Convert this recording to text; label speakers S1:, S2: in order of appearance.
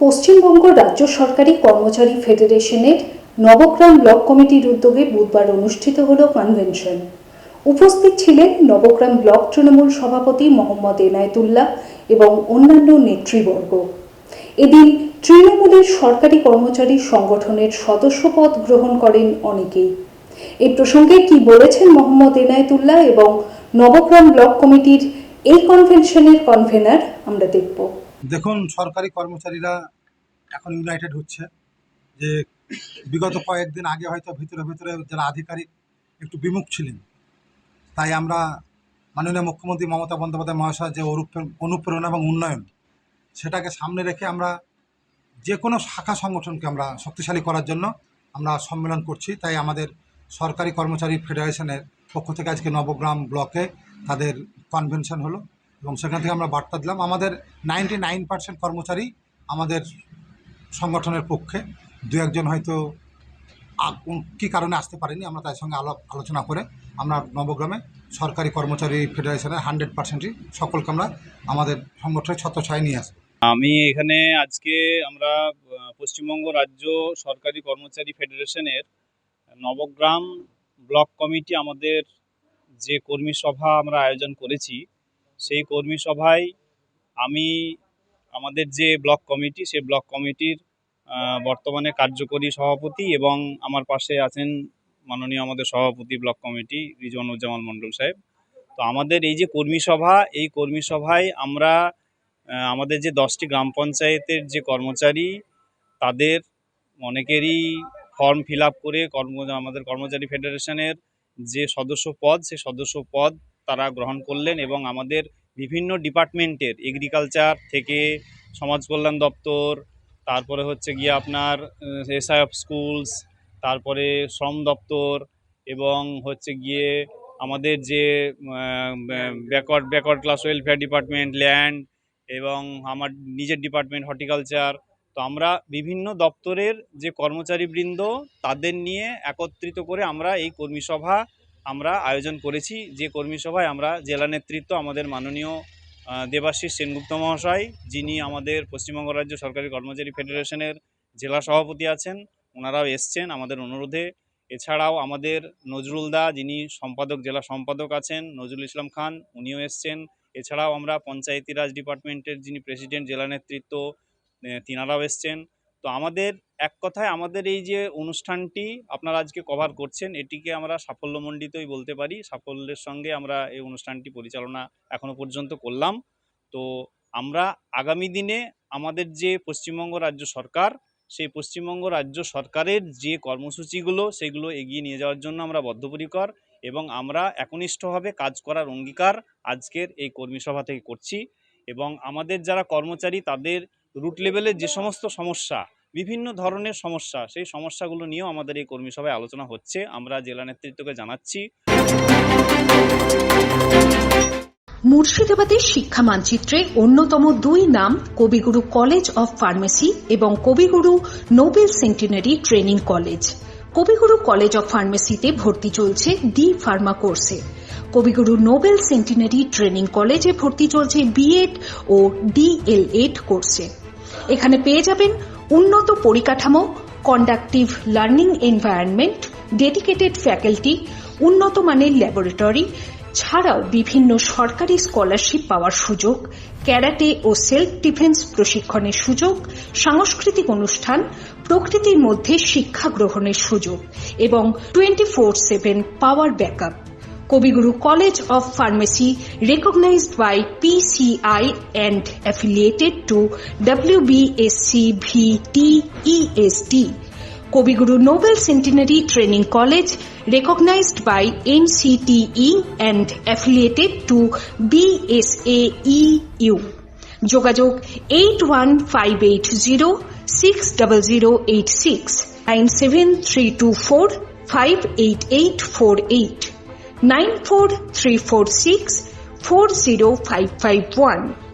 S1: পশ্চিমবঙ্গ রাজ্য সরকারি কর্মচারী ফেডারেশনের নবগ্রাম ব্লক কমিটির উদ্যোগে বুধবার অনুষ্ঠিত হল কনভেনশন। উপস্থিত ছিলেন নবগ্রাম ব্লক তৃণমূল সভাপতি মোহাম্মদ এনায়েতুল্লাহ এবং অন্যান্য নেতৃবর্গ। এদিন তৃণমূলের সরকারি কর্মচারী সংগঠনের সদস্যপদ গ্রহণ করেন অনেকেই। এই প্রসঙ্গে কি বলেছেন মোহাম্মদ এনায়েতুল্লাহ এবং নবগ্রাম ব্লক কমিটির এই কনভেনশনের কনভেনার আমরা দেখব।
S2: দেখুন, সরকারি কর্মচারীরা এখন ইউনাইটেড হচ্ছে যে বিগত কয়েকদিন আগে হয়তো ভিতরে ভিতরে যারা আধিকারিক একটু বিমুখ ছিলেন। তাই আমরা মাননীয় মুখ্যমন্ত্রী মমতা বন্দ্যোপাধ্যায় মহাশয় যে অনুপ্রে- অনুপ্রেরণা এবং উন্নয়ন সেটাকে সামনে রেখে আমরা যে কোনো শাখা সংগঠনকে আমরা শক্তিশালী করার জন্য আমরা সম্মেলন করছি। তাই আমাদের সরকারি কর্মচারী ফেডারেশনের পক্ষ থেকে আজকে নবগ্রাম ব্লকে তাদের কনভেনশন হলো। এবং সেখান থেকে আমরা বার্তা দিলাম। আমাদের নাইনটি নাইন পার্সেন্ট কর্মচারী আমাদের সংগঠনের পক্ষে। দু একজন হয়তো কী কারণে আসতে পারেনি, আমরা তার সঙ্গে আলাপ আলোচনা করে আমরা নবগ্রামে সরকারি কর্মচারী ফেডারেশনের হান্ড্রেড পার্সেন্টই সকলকে আমরা আমাদের সংগঠনের ছত্রছায় নিয়ে আসব।
S3: আমি এখানে আজকে আমরা পশ্চিমবঙ্গ রাজ্য সরকারি কর্মচারী ফেডারেশনের নবগ্রাম ব্লক কমিটি আমাদের যে কর্মী সভা আমরা আয়োজন করেছি সেই কর্মী সভায় আমি, আমাদের যে ব্লক কমিটি, সেই ব্লক কমিটির বর্তমানে কার্যকরী সভাপতি এবং আমার পাশে আছেন মাননীয় আমাদের সভাপতি ব্লক কমিটি রিজওয়ানুজ্জামান মণ্ডল সাহেব। তো আমাদের এই যে কর্মী সভা, এই কর্মী সভায় আমরা আমাদের যে দশটি গ্রাম পঞ্চায়েতের যে কর্মচারী, তাদের অনেকেরই ফর্ম ফিল করে কর্ম, আমাদের কর্মচারী ফেডারেশনের যে সদস্য পদ, সেই সদস্য পদ তারা গ্রহণ করলেন এবং আমাদের বিভিন্ন ডিপার্টমেন্টের এগ্রিকালচার থেকে সমাজ কল্যাণ দপ্তর, তারপরে হচ্ছে গিয়ে আপনার এসআই অফ স্কুলস, তারপরে শ্রম দপ্তর এবং হচ্ছে গিয়ে আমাদের যে backward backward class welfare department, land এবং আমার নিজের ডিপার্টমেন্ট হর্টিকালচার। তো আমরা বিভিন্ন দপ্তরের যে কর্মচারীবৃন্দ, তাদের নিয়ে একত্রিত করে আমরা এই কর্মী সভা আমরা আয়োজন করেছি, যে কর্মী সভায় আমরা জেলা নেতৃত্ব, আমাদের মাননীয় দেবাশিস সেনগুপ্ত মহাশয়, যিনি আমাদের পশ্চিমবঙ্গ রাজ্য সরকারি কর্মচারী ফেডারেশনের জেলা সভাপতি আছেন, ওনারাও এসছেন আমাদের অনুরোধে। এছাড়াও আমাদের নজরুল দা, যিনি সম্পাদক, জেলা সম্পাদক আছেন, নজরুল ইসলাম খান, উনিও এসছেন। এছাড়াও আমরা পঞ্চায়েতি রাজ ডিপার্টমেন্টের যিনি প্রেসিডেন্ট, জেলা নেতৃত্ব তিনারাও এসছেন। তো আমাদের এক কথায় আমাদের এই যে অনুষ্ঠানটি আপনারা আজকে কভার করছেন, এটিকে আমরা সাফল্যমণ্ডিতই বলতে পারি। সাফল্যের সঙ্গে আমরা এই অনুষ্ঠানটি পরিচালনা এখনও পর্যন্ত করলাম। তো আমরা আগামী দিনে আমাদের যে পশ্চিমবঙ্গ রাজ্য সরকার, সেই পশ্চিমবঙ্গ রাজ্য সরকারের যে কর্মসূচিগুলো, সেগুলো এগিয়ে নিয়ে যাওয়ার জন্য আমরা বদ্ধপরিকর এবং আমরা একনিষ্ঠভাবে কাজ করার অঙ্গীকার আজকের এই কর্মী সভা থেকে করছি। এবং আমাদের যারা কর্মচারী, তাদের রুট লেভেলের যে সমস্ত সমস্যা, বিভিন্ন ধরনের সমস্যা, সেই সমস্যাগুলো নিয়েও আমাদের এই কর্মী সভায় আলোচনা হচ্ছে। আমরা জেলা নেতৃত্বকে জানাচ্ছি।
S4: মুর্শিদাবাদের শিক্ষা মানচিত্রে অন্যতম দুই নাম কবিগুরু কলেজ অফ ফার্মেসি এবং Kobiguru Nobel centenary training college. Kobiguru college of ফার্মেসিতে ভর্তি চলছে ডি ফার্মা কোর্সে। কবিগুরু নোবেল সেন্টিনারি ট্রেনিং কলেজে ভর্তি চলছে বিএড ও ডিএলএড কোর্সে। এখানে পেয়ে যাবেন উন্নত পরিকাঠামো conductive learning environment dedicated faculty উন্নত মানের ল্যাবরেটরি ছাড়াও বিভিন্ন সরকারি স্কলারশিপ পাওয়ার সুযোগ ক্যারাটে ও সেলফ ডিফেন্স প্রশিক্ষণের সুযোগ, সাংস্কৃতিক অনুষ্ঠান, প্রকৃতির মধ্যে শিক্ষা গ্রহণের সুযোগ এবং twenty four seven power backup Kabiguru college of Pharmacy recognized by PCI and affiliated to WBSCVTESD. Kobiguru Nobel Centenary Training College recognized by NCTE and affiliated to BSAEU. যোগাযোগ eight one five eight zero six double zero eight six nine seven three two four five eight eight four eight 94346 40551.